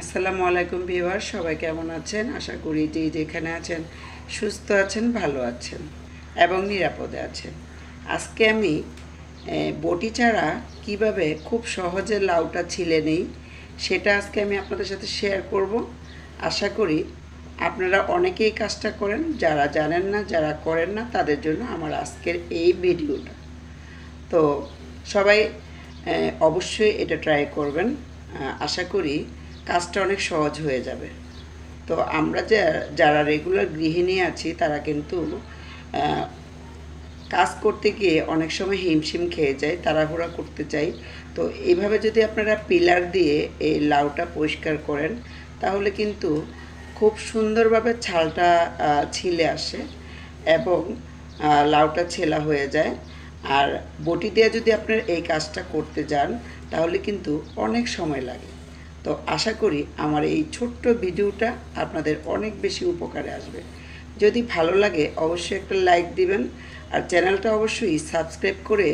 আসসালামু আলাইকুম ভিউয়ার সবাই কেমন আছেন? আশা করি যে যেখানে আছেন, সুস্থ আছেন, ভালো আছেন এবং নিরাপদে আছেন। আজকে আমি বটি চারা কীভাবে খুব সহজে লাউটা ছিলে নেই, সেটা আজকে আমি আপনাদের সাথে শেয়ার করব। আশা করি আপনারা অনেকেই কাজটা করেন, যারা জানেন না, যারা করেন না, তাদের জন্য আমার আজকের এই ভিডিওটা। তো সবাই অবশ্যই এটা ট্রাই করবেন। আশা করি কাজটা অনেক সহজ হয়ে যাবে। তো আমরা যে, যারা রেগুলার গৃহিণী আছি, তারা কিন্তু কাজ করতে গিয়ে অনেক সময় হিমশিম খেয়ে যায়, তাড়াহুড়া করতে চাই। তো এইভাবে যদি আপনারা পিলার দিয়ে এই লাউটা পরিষ্কার করেন, তাহলে কিন্তু খুব সুন্দরভাবে ছালটা ছিলে আসে এবং লাউটা ছেলা হয়ে যায়। আর বটি দিয়ে যদি আপনার এই কাজটা করতে যান, তাহলে কিন্তু অনেক সময় লাগে। তো আশা করি আমার এই ছোট্ট ভিডিওটা আপনাদের অনেক বেশি উপকারে আসবে। যদি ভালো লাগে অবশ্যই একটা লাইক দিবেন আর চ্যানেলটা অবশ্যই সাবস্ক্রাইব করে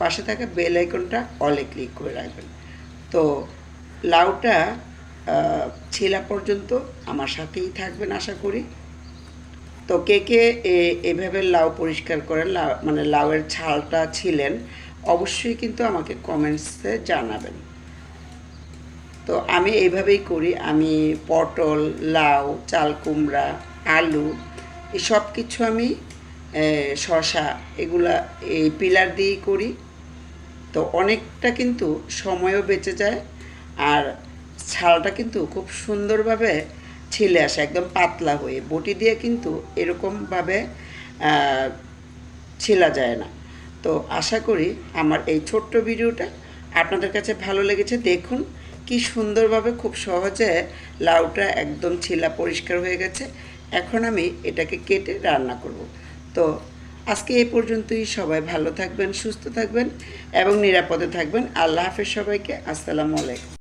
পাশে থাকা বেল আইকনটা অলে ক্লিক করে রাখবেন। তো লাউটা ছেলা পর্যন্ত আমার সাথেই থাকবেন আশা করি। তো কে কে এভাবে লাউ পরিষ্কার করেন মানে লাউয়ের ছালটা ছিলেন, অবশ্যই কিন্তু আমাকে কমেন্টসে জানাবেন। তো আমি এইভাবেই করি। আমি পটল, লাউ, চাল, কুমড়া, আলু, এই সব কিছু আমি শসা, এগুলা এই পিলার দিয়েই করি। তো অনেকটা কিন্তু সময়ও বেঁচে যায় আর ছালটা কিন্তু খুব সুন্দরভাবে ছিলে আসে, একদম পাতলা হয়ে। বটি দিয়ে কিন্তু এরকমভাবে ছেলা যায় না। তো আশা করি আমার এই ছোট্ট ভিডিওটা আপনাদের কাছে ভালো লেগেছে। দেখুন কি সুন্দরভাবে খুব সহজে লাউটা একদম ছিলা পরিষ্কার হয়ে গেছে। এখন আমি এটাকে কেটে রান্না করব। তো আজকে এ পর্যন্তই। সবাই ভালো থাকবেন, সুস্থ থাকবেন এবং নিরাপদে থাকবেন। আল্লাহ হাফেজ সবাইকে। আসসালামু আলাইকুম।